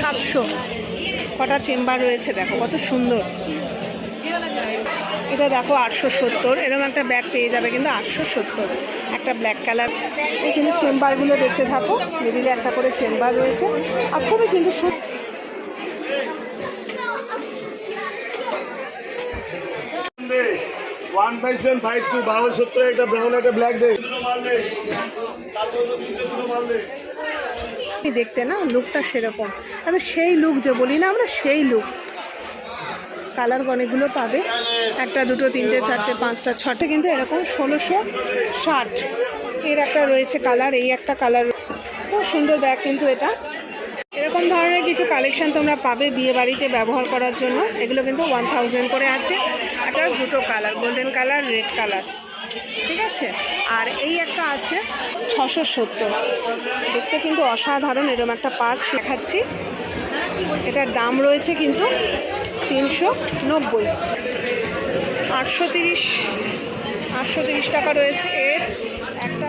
সাতশো। কটা চেম্বার রয়েছে, দেখো, কত সুন্দর। এটা দেখো আটশো সত্তর। এরকম একটা ব্যাগ পেয়ে যাবে কিন্তু আটশো সত্তর। একটা ব্ল্যাক কালার এখানে চেম্বারগুলো দেখতে থাকো। মিডিলে একটা করে চেম্বার রয়েছে। আর খুবই কিন্তু ওয়ান ফাইভ ফাইভ টু বারো সত্তর একটা একটা ব্ল্যাক দে এই দেখতে না লুকটা সেরকম। আরে সেই লুক যে বলি না আমরা, সেই লুক কালার অনেকগুলো পাবে। একটা, দুটো, তিনটে, চারটে, পাঁচটা, ছটে কিন্তু এরকম ষোলোশো ষাট। এর একটা রয়েছে কালার এই একটা কালার খুব সুন্দর ব্যাগ কিন্তু এটা। এরকম ধরনের কিছু কালেকশন তোমরা পাবে বিয়ে বাড়িতে ব্যবহার করার জন্য। এগুলো কিন্তু ওয়ান থাউজেন্ড করে আছে। একটা দুটো colour golden colour red colour ঠিক আছে? আর এই একটা আছে, ছশো সত্তর। দেখতে কিন্তু অসাধারণ, এরকম একটা পার্স দেখাচ্ছি। এটার দাম রয়েছে কিন্তু তিনশো নব্বই। আটশো তিরিশ আটশো তিরিশ টাকা রয়েছে। এর একটা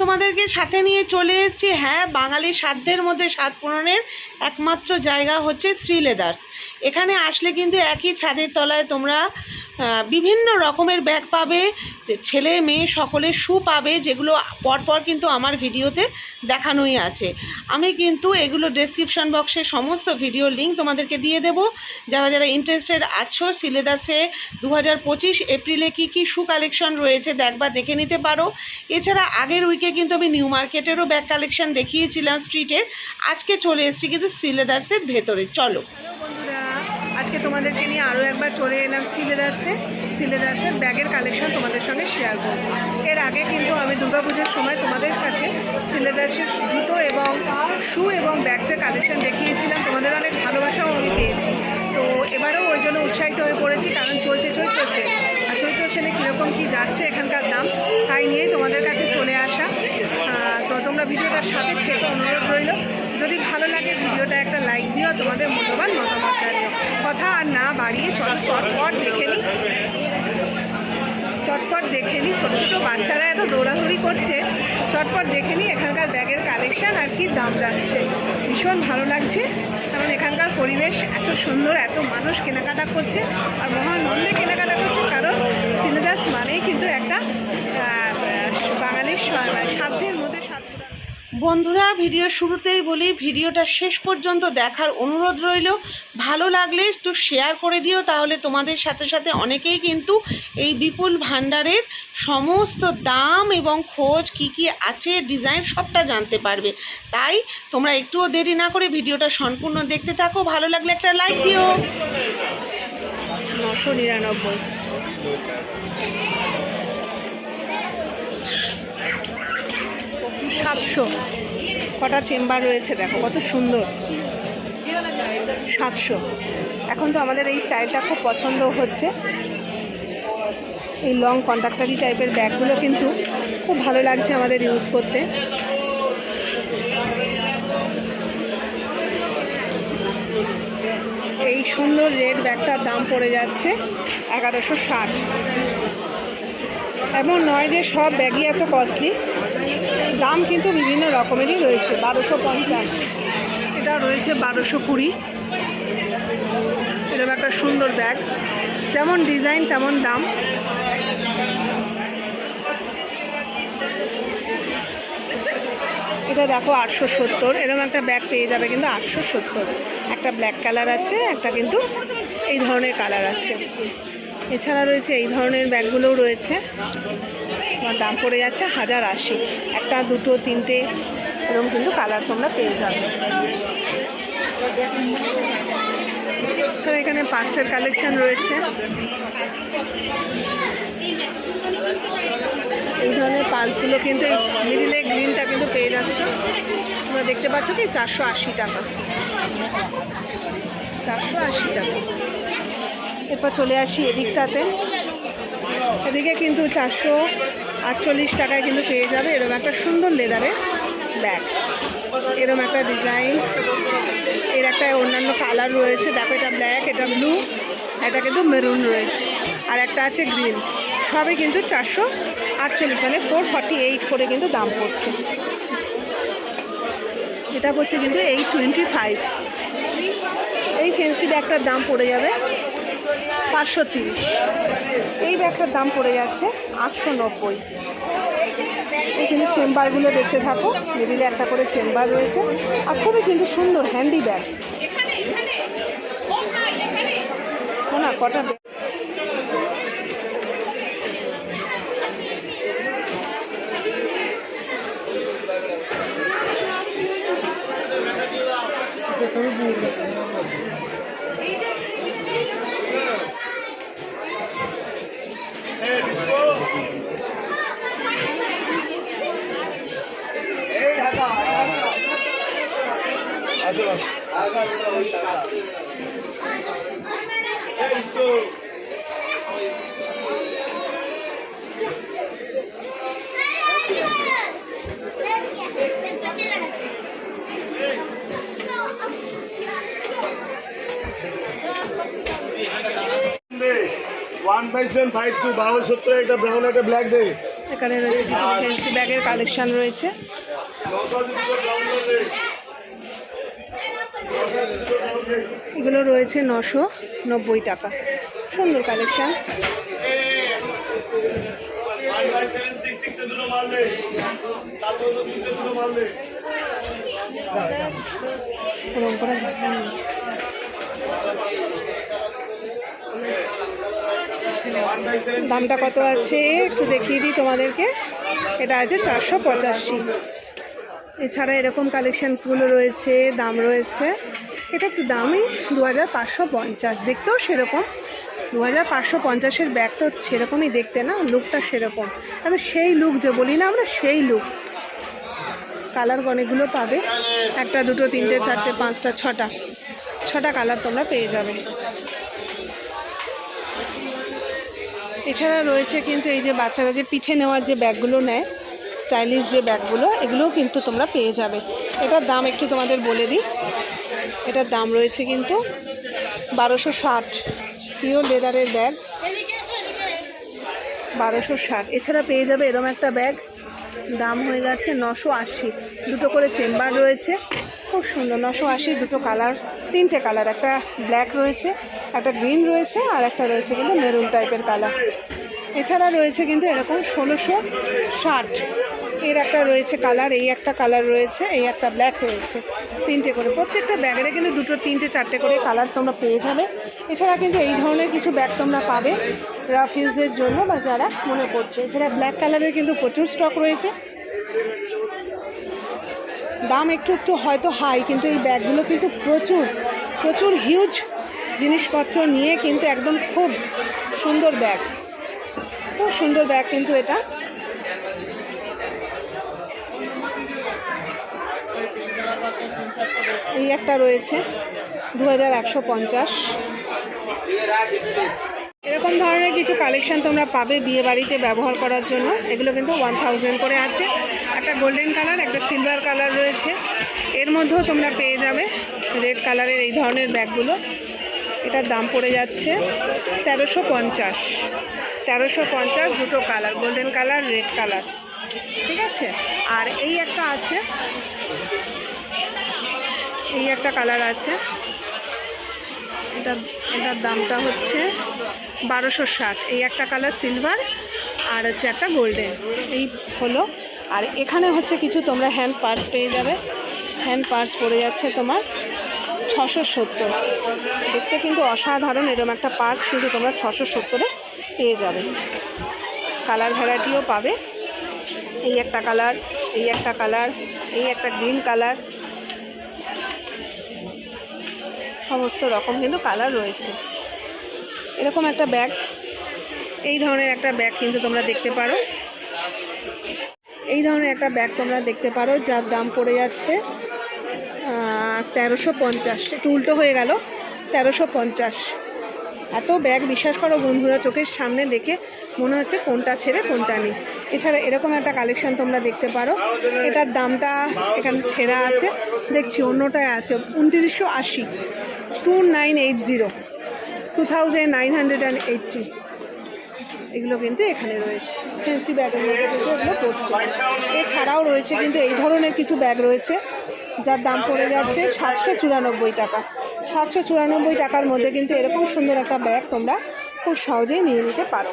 তোমাদেরকে সাথে নিয়ে চলে এসেছি। হ্যাঁ বাঙালি সাধ্যের মধ্যে স্বাদ পূরণের একমাত্র জায়গা হচ্ছে শ্রী লেদার্স এখানে আসলে কিন্তু একই ছাদের তলায় তোমরা বিভিন্ন রকমের ব্যাগ পাবে ছেলে, মেয়ে সকলে শু পাবে, যেগুলো পরপর কিন্তু আমার ভিডিওতে দেখানোই আছে। আমি কিন্তু এগুলো ডেসক্রিপশন বক্সে সমস্ত ভিডিও লিঙ্ক তোমাদেরকে দিয়ে দেব। যারা যারা ইন্টারেস্টেড আছো সিলেদার্সে দু হাজার পঁচিশ এপ্রিলে কী কী শু কালেকশন রয়েছে দেখবা দেখে নিতে পারো। এছাড়া আগের উইকে কিন্তু আমি নিউ মার্কেটেরও ব্যাগ কালেকশন দেখিয়েছিলাম স্ট্রিটের আজকে চলে এসেছি কিন্তু সিলেদার্সের ভেতরে। চলো। বন্ধুরা আজকে তোমাদেরকে নিয়ে আরও একবার চলে এলাম সিলেদার্সে। সিলেদার্সের ব্যাগের কালেকশন তোমাদের সঙ্গে শেয়ার করব। এর আগে কিন্তু আমি দুর্গাপুজোর সময় তোমাদের কাছে সিলেদার্সের জুতো এবং শু এবং ব্যাগসের কালেকশন দেখিয়েছিলাম। তোমাদের অনেক ভালোবাসাও আমি পেয়েছি। তো এবারেও ওই জন্য উৎসাহিত হয়ে পড়েছি, কারণ চলছে চৈত্র সেল। আর চৈত্র সেলে কীরকম কী যাচ্ছে এখানকার দাম, তাই নিয়েই তোমাদের কাছে চলে আসা। তো তোমরা ভিডিওটার সাথে থেকে, অনুরোধ রইল। যদি ভালো লাগে ভিডিওটা একটা লাইক দিও, তোমাদের মূল্যবান কথা আর না বাড়িয়ে চলো, চটপট দেখে নিই চটপট দেখে নিই ছোটো ছোটো বাচ্চারা এত দৌড়াদৌড়ি করছে। চটপট দেখে নিই এখানকার ব্যাগের কালেকশান আর কি দাম যাচ্ছে। ভীষণ ভালো লাগছে। কারণ এখানকার পরিবেশ এত সুন্দর, এত মানুষ কেনাকাটা করছে। আর মহানন্দে কেনাকাটা করছে। কারণ সিলেদার্স মানেই কিন্তু একটা বাঙালির সাধ্যের মধ্যে বন্ধুরা, ভিডিও শুরুতেই বলি, ভিডিওটা শেষ পর্যন্ত দেখার অনুরোধ রইল। ভালো লাগলে একটু শেয়ার করে দিও, তাহলে তোমাদের সাথে সাথে অনেকেই কিন্তু এই বিপুল ভাণ্ডারের সমস্ত দাম এবং খোঁজ, কি কি আছে ডিজাইন সবটা জানতে পারবে। তাই তোমরা একটুও দেরি না করে ভিডিওটা সম্পূর্ণ দেখতে থাকো। ভালো লাগলে একটা লাইক দিও। নশো নিরানব্বই। সাতশো। কটা চেম্বার রয়েছে দেখো, কত সুন্দর। সাতশো। এখন তো আমাদের এই স্টাইলটা খুব পছন্দ হচ্ছে। এই লং কন্ডাক্টারি টাইপের ব্যাগগুলো কিন্তু খুব ভালো লাগছে আমাদের ইউজ করতে। এই সুন্দর রেড ব্যাগটার দাম পড়ে যাচ্ছে এগারোশো ষাট। এমন নয় যে সব ব্যাগই এত কস্টলি দাম কিন্তু বিভিন্ন রকমেরই রয়েছে বারোশো পঞ্চাশ। এটা রয়েছে বারোশো কুড়ি। এরকম একটা সুন্দর ব্যাগ। যেমন ডিজাইন তেমন দাম। এটা দেখো আটশো সত্তর। এরকম একটা ব্যাগ পেয়ে যাবে কিন্তু আটশো সত্তর। একটা ব্ল্যাক কালার আছে একটা কিন্তু এই ধরনের কালার আছে। এছাড়া রয়েছে এই ধরনের ব্যাগগুলোও রয়েছে। আমার দাম পড়ে যাচ্ছে হাজার আশি। একটা, দুটো, তিনটে, এরকম কিন্তু কালার তোমরা পেয়ে যাবে। তো এখানে পার্সের কালেকশন রয়েছে। এই ধরনের পার্সগুলো কিন্তু এই মিডিলে গ্রিনটা কিন্তু পেয়ে যাচ্ছ। তোমরা দেখতে পাচ্ছ কি? চারশো আশি টাকা। চারশো আশি টাকা। এরপর চলে আসি এদিকটাতে। এদিকে কিন্তু চারশো আটচল্লিশ টাকায় কিন্তু পেয়ে যাবে। এরকম একটা সুন্দর লেদারের ব্যাগ। এরকম একটা ডিজাইন এর একটা অন্যান্য কালার রয়েছে। দেখো, এটা ব্ল্যাক এটা ব্লু এটা কিন্তু মেরুন রয়েছে। আর একটা আছে গ্রিন সবই কিন্তু চারশো আটচল্লিশ মানে ফোর ফর্টি এইট করে কিন্তু দাম পড়ছে। এটা পড়ছে কিন্তু এইট টোয়েন্টি ফাইভ এই ফেন্সি ব্যাগটার দাম পড়ে যাবে। পাঁচশো তিরিশ। এই ব্যাগটার দাম পড়ে যাচ্ছে আটশো নব্বই। এখানে চেম্বারগুলো দেখতে থাকো মিডিলে একটা করে চেম্বার রয়েছে। আর খুবই কিন্তু সুন্দর হ্যান্ডি ব্যাগ না কটা ব্যাগ আসো ওয়ান সেভেন ফাইভ টু বারো সত্তর একটা ব্রাউন একটা ব্ল্যাক দে এখানে রয়েছে কিছু ফেন্সি ব্যাগের কালেকশন রয়েছে। এগুলো রয়েছে নশো নব্বই টাকা। সুন্দর কালেকশন দামটা কত আছে একটু দেখিয়ে দিই তোমাদেরকে। এটা আছে চারশো পঁচাশি। এছাড়া এরকম কালেকশানসগুলো রয়েছে, দাম রয়েছে। এটা একটু দামই দু হাজার পাঁচশো পঞ্চাশ। দেখতেও সেরকম। দু হাজার পাঁচশো পঞ্চাশের ব্যাগ তো সেরকমই দেখতে না লুকটা সেরকম। তবে সেই লুক যে বলি না আমরা, সেই লুক কালার অনেকগুলো পাবে। একটা, দুটো, তিনটে, চারটে, পাঁচটা, ছটা। ছটা কালার তোমরা পেয়ে যাবে। এছাড়া রয়েছে কিন্তু এই যে বাচ্চারা যে পিঠে নেওয়ার যে ব্যাগগুলো নেয় স্টাইলিশ যে ব্যাগগুলো, এগুলোও কিন্তু তোমরা পেয়ে যাবে। এটার দাম একটু তোমাদের বলে দিই। এটার দাম রয়েছে কিন্তু বারোশো ষাট। পিওর লেদারের ব্যাগ বারোশো ষাট। এছাড়া পেয়ে যাবে এরম একটা ব্যাগ দাম হয়ে যাচ্ছে নশো আশি। দুটো করে চেম্বার রয়েছে। খুব সুন্দর, নশো আশি দুটো কালার তিনটে কালার একটা ব্ল্যাক রয়েছে, একটা গ্রিন রয়েছে, আর একটা রয়েছে কিন্তু মেরুন টাইপের কালার এছাড়া রয়েছে কিন্তু এরকম ষোলোশো ষাট। এর একটা রয়েছে কালার, এই একটা কালার রয়েছে, এই একটা ব্ল্যাক রয়েছে। তিনটে করে। প্রত্যেকটা ব্যাগের কিন্তু দুটো, তিনটে, চারটে করে কালার তোমরা পেয়ে যাবে। এছাড়া কিন্তু এই ধরনের কিছু ব্যাগ তোমরা পাবে রাফ ইউজের জন্য বা যারা মনে করছে। এছাড়া ব্ল্যাক কালারের কিন্তু প্রচুর স্টক রয়েছে। দাম একটু একটু হয়তো হাই কিন্তু এই ব্যাগগুলো কিন্তু প্রচুর প্রচুর হিউজ জিনিসপত্র নিয়ে কিন্তু একদম খুব সুন্দর ব্যাগ খুব সুন্দর ব্যাগ কিন্তু এটা। এই একটা রয়েছে দু হাজার একশো পঞ্চাশ। এরকম ধরনের কিছু কালেকশন তোমরা পাবে বিয়ে বাড়িতে ব্যবহার করার জন্য। এগুলো কিন্তু ওয়ান থাউজেন্ড করে আছে। একটা গোল্ডেন কালার একটা সিলভার কালার রয়েছে। এর মধ্যেও তোমরা পেয়ে যাবে রেড কালারের এই ধরনের ব্যাগগুলো। এটার দাম পড়ে যাচ্ছে তেরোশো পঞ্চাশ। তেরোশো পঞ্চাশ দুটো colour golden colour red colour ঠিক আছে? আর এই একটা আছে এই একটা কালার আছে। এটা, এটার দামটা হচ্ছে বারোশো ষাট। এই একটা কালার সিলভার আর হচ্ছে একটা গোল্ডেন। এই হলো। আর এখানে হচ্ছে কিছু তোমরা হ্যান্ড পার্স পেয়ে যাবে। হ্যান্ড পার্স পড়ে যাচ্ছে তোমার ছশো সত্তর। দেখতে কিন্তু অসাধারণ এরকম একটা পার্স কিন্তু তোমরা ছশো সত্তরে পেয়ে যাবে। কালার ভ্যারাইটিও পাবে। এই একটা কালার, এই একটা কালার, এই একটা গ্রিন কালার সমস্ত রকম কিন্তু কালার রয়েছে। এরকম একটা ব্যাগ এই ধরনের একটা ব্যাগ কিন্তু তোমরা দেখতে পারো। এই ধরনের একটা ব্যাগ তোমরা দেখতে পারো, যার দাম পড়ে যাচ্ছে তেরোশো পঞ্চাশ। একটু উল্টো হয়ে গেল, তেরোশো পঞ্চাশ। এত ব্যাগ বিশ্বাস করো বন্ধুরা, চোখের সামনে দেখে মনে হচ্ছে কোনটা ছেড়ে কোনটা নেই। এছাড়া এরকম একটা কালেকশন তোমরা দেখতে পারো। এটার দামটা এখানে ছেঁড়া আছে। দেখছি অন্যটায় আছে, উনত্রিশশো আশি। Two nine eight zero two thousand nine hundred and eighty এগুলো কিন্তু এখানে রয়েছে। ফ্যান্সি ব্যাগের মধ্যে কিন্তু এগুলো পড়ছে। এছাড়াও রয়েছে কিন্তু এই ধরনের কিছু ব্যাগ রয়েছে, যার দাম পড়ে যাচ্ছে সাতশো চুরানব্বই টাকা। সাতশো চুরানব্বই টাকার মধ্যে কিন্তু এরকম সুন্দর একটা ব্যাগ তোমরা খুব সহজেই নিয়ে নিতে পারো।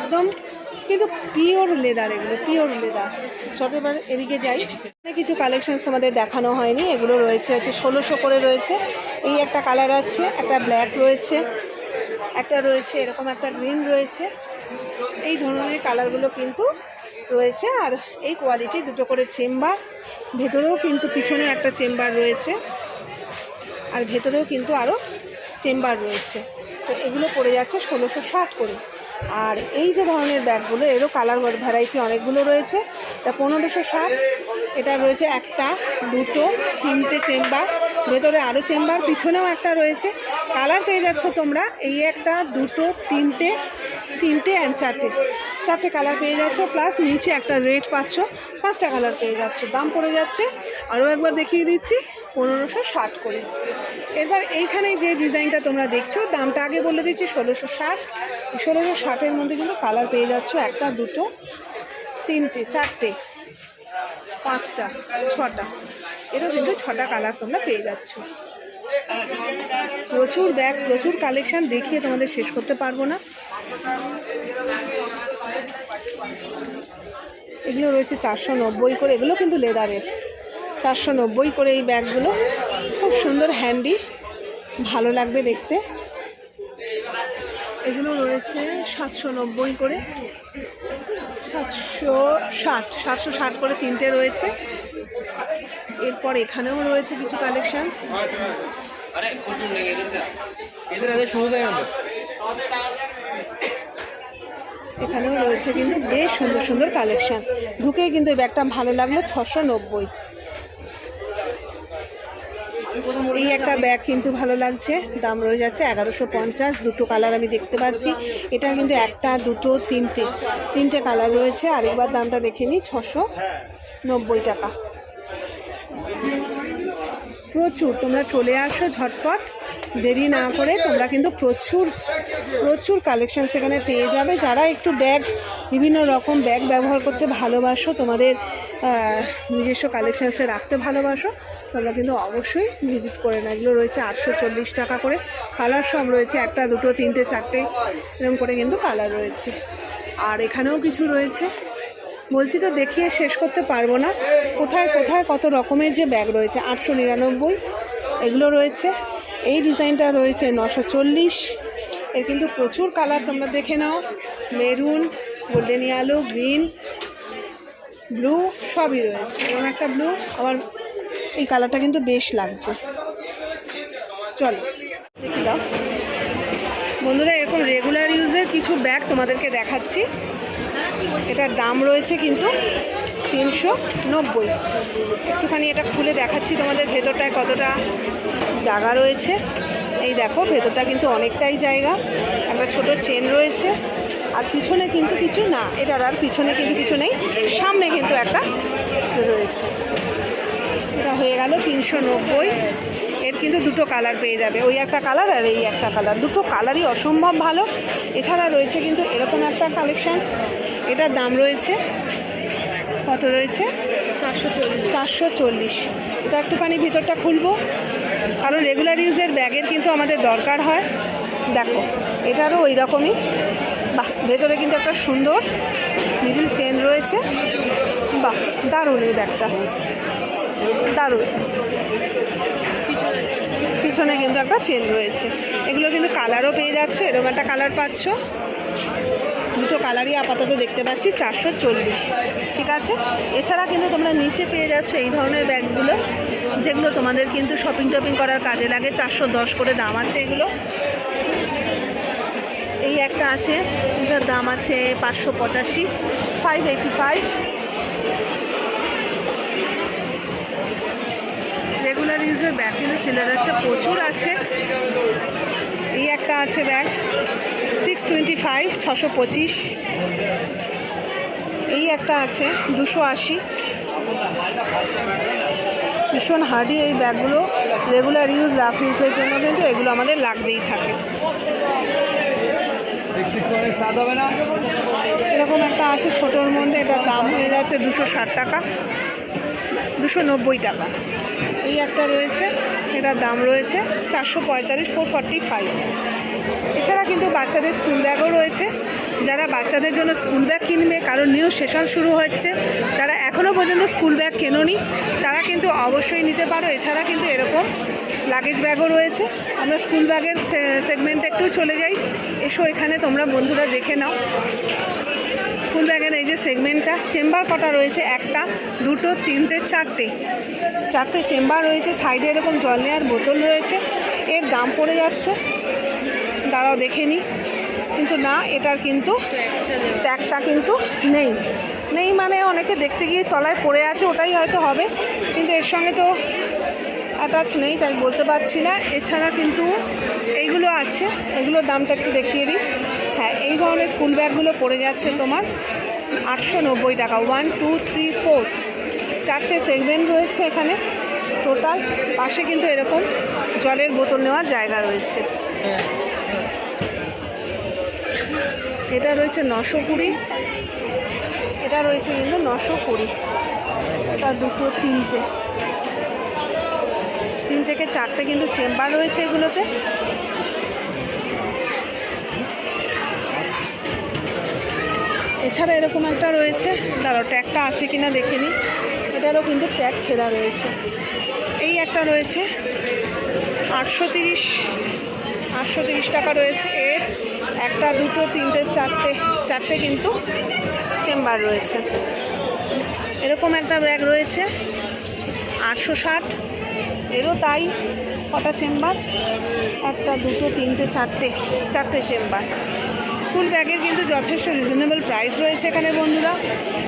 একদম কিন্তু পিওর লেদার এগুলো, পিওর লেদার। চলো এবার এদিকে যাই। কিছু কালেকশন তোমাদের দেখানো হয়নি। এগুলো রয়েছে হচ্ছে ষোলোশো করে রয়েছে। এই একটা কালার আছে, একটা ব্ল্যাক রয়েছে, একটা রয়েছে এরকম একটা গ্রিন রয়েছে। এই ধরনের কালারগুলো কিন্তু রয়েছে আর এই কোয়ালিটি দুটো করে চেম্বার ভেতরেও কিন্তু পিছনে একটা চেম্বার রয়েছে আর ভেতরেও কিন্তু আরও চেম্বার রয়েছে। তো এগুলো পড়ে যাচ্ছে ষোলোশো ষাট করে। আর এই যে ধরনের ব্যাগগুলো, এরও কালার ভ্যারাইটি অনেকগুলো রয়েছে। এটা পনেরোশো ষাট, এটা রয়েছে একটা, দুটো, তিনটে চেম্বার ভেতরে আরও চেম্বার পিছনেও একটা রয়েছে। কালার পেয়ে যাচ্ছ তোমরা, এই একটা, দুটো, তিনটে তিনটে অ্যান্ড চারটে। চারটে কালার পেয়ে যাচ্ছ প্লাস নিচে একটা রেড পাচ্ছ, পাঁচটা কালার পেয়ে যাচ্ছ। দাম পড়ে যাচ্ছে। আরও একবার দেখিয়ে দিচ্ছি, পনেরোশো ষাট করে। এরপর এইখানে যে ডিজাইনটা তোমরা দেখছ, দামটা আগে বলে দিচ্ছি ষোলোশো ষাট। ষোলোশো ষাটের মধ্যে কিন্তু কালার পেয়ে যাচ্ছ একটা, দুটো, তিনটে, চারটে, পাঁচটা, ছটা। এটা কিন্তু ছটা কালার তোমরা পেয়ে যাচ্ছ। প্রচুর ব্যাগ প্রচুর কালেকশান দেখিয়ে তোমাদের শেষ করতে পারব না। এগুলো রয়েছে চারশো নব্বই করে, এগুলো কিন্তু লেদারের। চারশো নব্বই করে এই ব্যাগগুলো। খুব সুন্দর, হ্যান্ডি। ভালো লাগবে দেখতে। এগুলো রয়েছে সাতশো নব্বই করে। সাতশো ষাট সাতশো ষাট করে তিনটে রয়েছে। এরপর এখানেও রয়েছে কিছু কালেকশন এখানেও রয়েছে কিন্তু বেশ সুন্দর সুন্দর কালেকশান ঢুকেই কিন্তু এই ব্যাগটা ভালো লাগল ছশো নব্বই। এই একটা ব্যাগ কিন্তু ভালো লাগছে। দাম রয়ে যাচ্ছে এগারোশো পঞ্চাশ। দুটো কালার আমি দেখতে পাচ্ছি। এটা কিন্তু একটা, দুটো, তিনটে। তিনটে কালার রয়েছে। আরেকবার দামটা দেখে নিই, ছশো নব্বই টাকা। প্রচুর। তোমরা চলে আসো ঝটপট। দেরি না করে তোমরা কিন্তু প্রচুর প্রচুর কালেকশন সেখানে পেয়ে যাবে। যারা একটু ব্যাগ বিভিন্ন রকম ব্যাগ ব্যবহার করতে ভালোবাসো, তোমাদের নিজস্ব কালেকশানসে রাখতে ভালোবাসো, তোমরা কিন্তু অবশ্যই ভিজিট করে না এগুলো রয়েছে আটশো চল্লিশ টাকা করে। কালার সব রয়েছে, একটা, দুটো, তিনটে, চারটে, এরকম করে কিন্তু কালার রয়েছে। আর এখানেও কিছু রয়েছে। বলছি তো দেখিয়ে শেষ করতে পারব না। কোথায় কোথায় কত রকমের যে ব্যাগ রয়েছে? আটশো নিরানব্বই। এগুলো রয়েছে। এই ডিজাইনটা রয়েছে নশো চল্লিশ। এর কিন্তু প্রচুর কালার তোমরা দেখে নাও। Maroon golden yellow green blue সবই রয়েছে। এরকম একটা ব্লু আবার এই কালারটা কিন্তু বেশ লাগছে। চলো, দেখি দাও। বন্ধুরা, এরকম রেগুলার ইউজের কিছু ব্যাগ তোমাদেরকে দেখাচ্ছি। এটার দাম রয়েছে কিন্তু তিনশো নব্বই। একটুখানি এটা খুলে দেখাচ্ছি তোমাদের ভেতরটায় কতটা জায়গা রয়েছে। এই দেখো, ভেতরটা কিন্তু অনেকটাই জায়গা। একটা ছোট চেন রয়েছে। আর পিছনে কিন্তু কিছু না, এটার আর পিছনে কিন্তু কিছু নেই। সামনে কিন্তু একটা রয়েছে। এটা হয়ে গেল তিনশো নব্বই। এর কিন্তু দুটো কালার পেয়ে যাবে। ওই একটা কালার আর এই একটা কালার। দুটো কালারই অসম্ভব ভালো। এছাড়া রয়েছে কিন্তু এরকম একটা কালেকশানস এটার দাম রয়েছে কত রয়েছে? চারশো চল্লিশ। চারশো চল্লিশ। এটা একটুখানি ভিতরটা খুলবো। কারণ রেগুলার ইউজের ব্যাগের কিন্তু আমাদের দরকার হয়। দেখো এটারও ওই রকমই বাহ ভেতরে কিন্তু একটা সুন্দর মিডিল চেন রয়েছে। বাহ দারুণ এই ব্যাগটা। দারুণ। পিছনে কিন্তু একটা চেন রয়েছে। এগুলো কিন্তু কালারও পেয়ে যাচ্ছে এরকম একটা কালার পাচ্ছ। কালারই আপাতত দেখতে পাচ্ছি, চারশো চল্লিশ। ঠিক আছে? এছাড়া কিন্তু তোমরা নিচে পেয়ে যাচ্ছ এই ধরনের ব্যাগগুলো, যেগুলো তোমাদের কিন্তু শপিং টপিং করার কাজে লাগে। চারশো দশ করে দাম আছে এগুলো। এই একটা আছে, এটার দাম আছে পাঁচশো পঁচাশি ফাইভ ফাইভ রেগুলার ইউজের ব্যাগ কিন্তু সিলার আছে, প্রচুর আছে। এই একটা আছে ব্যাগ সিক্স টোয়েন্টি ফাইভ ছশো পঁচিশ। এই একটা আছে, দুশো আশি। ভীষণ হার্ডি এই ব্যাগগুলো রেগুলার ইউজ রাফ ইউজের জন্য কিন্তু এগুলো আমাদের লাগবেই থাকে। এরকম একটা আছে ছোটোর মধ্যে, এটার দাম হয়ে যাচ্ছে দুশো ষাট টাকা, দুশো নব্বই টাকা। এই একটা রয়েছে, এটার দাম রয়েছে চারশো পঁয়তাল্লিশ ফোর ফর্টি ফাইভ এছাড়া কিন্তু বাচ্চাদের স্কুল ব্যাগও রয়েছে। যারা বাচ্চাদের জন্য স্কুল ব্যাগ কিনবে, কারণ নিউ সেশন শুরু হচ্ছে, তারা এখনও পর্যন্ত স্কুল ব্যাগ কেননি। তারা কিন্তু অবশ্যই নিতে পারো। এছাড়া কিন্তু এরকম লাগেজ ব্যাগও রয়েছে। আমরা স্কুল ব্যাগের সেগমেন্টে একটু চলে যাই। এসো এখানে, তোমরা বন্ধুরা দেখে নাও। স্কুল ব্যাগের এই যে সেগমেন্টটা চেম্বার কটা রয়েছে? একটা, দুটো, তিনটে, চারটে। চারটে চেম্বার রয়েছে। সাইডে এরকম জল নেওয়ার বোতল রয়েছে। এর দাম পড়ে যাচ্ছে দাঁড়াও, দেখে নিই কিন্তু না, এটার কিন্তু ট্যাগটা কিন্তু নেই। নেই মানে অনেকে দেখতে গিয়ে তলায় পড়ে আছে, ওটাই হয়তো হবে। কিন্তু এর সঙ্গে তো অ্যাটাচ নেই, তাই বলতে পারছি না। এছাড়া কিন্তু এইগুলো আছে, এগুলোর দামটা একটু দেখিয়ে দিই। হ্যাঁ এই ধরনের স্কুল ব্যাগগুলো পড়ে যাচ্ছে তোমার আটশো নব্বই টাকা। ওয়ান টু থ্রি ফোর চারটে সেগমেন্ট রয়েছে এখানে। টোটাল পাশে কিন্তু এরকম জলের বোতল নেওয়ার জায়গা রয়েছে। এটা রয়েছে নশো কুড়ি। এটা রয়েছে কিন্তু নশো কুড়ি। এটা দুটো, তিনটে। তিন থেকে চারটে কিন্তু চেম্বার রয়েছে এগুলোতে। এছাড়া এরকম একটা রয়েছে। দাঁড়াও, ট্যাগটা আছে কিনা দেখে নিই। এটারও কিন্তু ট্যাগ ছেঁড়া রয়েছে। এই একটা রয়েছে। আটশো তিরিশ আটশো তিরিশ টাকা রয়েছে। এর একটা, দুটো, তিনটে, চারটে চারটে কিন্তু চেম্বার রয়েছে। এরকম একটা ব্যাগ রয়েছে, আটশো ষাট। এরও তাই কটা চেম্বার, একটা, দুটো, তিনটে, চারটে চারটে চেম্বার। স্কুল ব্যাগের কিন্তু যথেষ্ট রিজনেবল প্রাইস রয়েছে এখানে বন্ধুরা।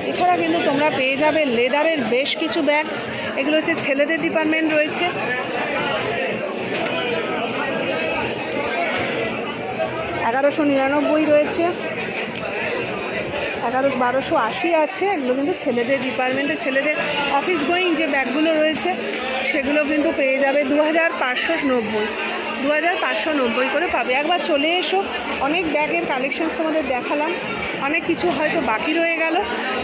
এছাড়া কিন্তু তোমরা পেয়ে যাবে লেদারের বেশ কিছু ব্যাগ। এগুলো হচ্ছে ছেলেদের ডিপার্টমেন্ট রয়েছে। এগারোশো নিরানব্বই রয়েছে। এগারোশো বারোশো আশি আছে। এগুলো কিন্তু ছেলেদের ডিপার্টমেন্টে ছেলেদের অফিস গোয়িং যে ব্যাগগুলো রয়েছে, সেগুলো কিন্তু পেয়ে যাবে দু হাজার পাঁচশো নব্বই। দু হাজার পাঁচশো নব্বই করে পাবে। একবার চলে এসো। অনেক ব্যাগের কালেকশনস তোমাদের দেখালাম। অনেক কিছু হয়তো বাকি রয়ে গেল।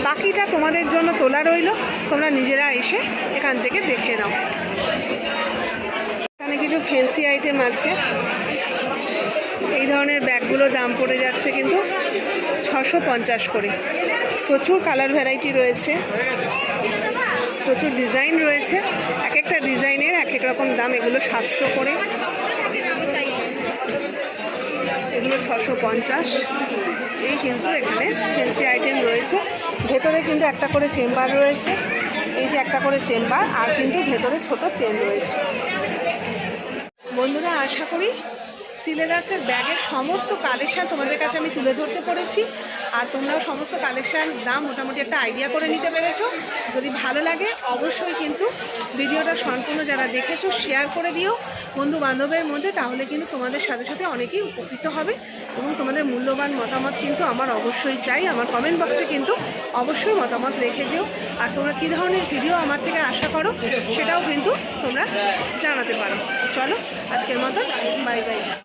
বাকিটা তোমাদের জন্য তোলা রইল। তোমরা নিজেরা এসে এখান থেকে দেখে নাও। এখানে কিছু ফেন্সি আইটেম আছে। এই ধরনের ব্যাগগুলো দাম পড়ে যাচ্ছে কিন্তু ছশো পঞ্চাশ করে। প্রচুর কালার ভ্যারাইটি রয়েছে। প্রচুর ডিজাইন রয়েছে। এক একটা ডিজাইনের এক এক রকম দাম, এগুলো সাতশো করে। এগুলো ছশো পঞ্চাশ। এই কিন্তু এখানে ফেন্সি আইটেম রয়েছে। ভেতরে কিন্তু একটা করে চেম্বার রয়েছে। এই যে একটা করে চেম্বার আর কিন্তু ভেতরে ছোট চেন রয়েছে। বন্ধুরা, আশা করি সিলেদার্সের ব্যাগের সমস্ত কালেকশান তোমাদের কাছে আমি তুলে ধরতে পেরেছি আর তোমরাও সমস্ত কালেকশান দাম মোটামুটি একটা আইডিয়া করে নিতে পেরেছ। যদি ভালো লাগে, অবশ্যই কিন্তু ভিডিওটা সম্পূর্ণ যারা দেখেছ শেয়ার করে দিও। বন্ধু বান্ধবের মধ্যে, তাহলে কিন্তু তোমাদের সাথে সাথে অনেকেই উপকৃত হবে এবং তোমাদের মূল্যবান মতামত কিন্তু আমার অবশ্যই চাই। আমার কমেন্ট বক্সে কিন্তু অবশ্যই মতামত রেখে যেও। আর তোমরা কী ধরনের ভিডিও আমার থেকে আশা করো, সেটাও কিন্তু তোমরা জানাতে পারো। চলো, আজকের মতো বাই বাই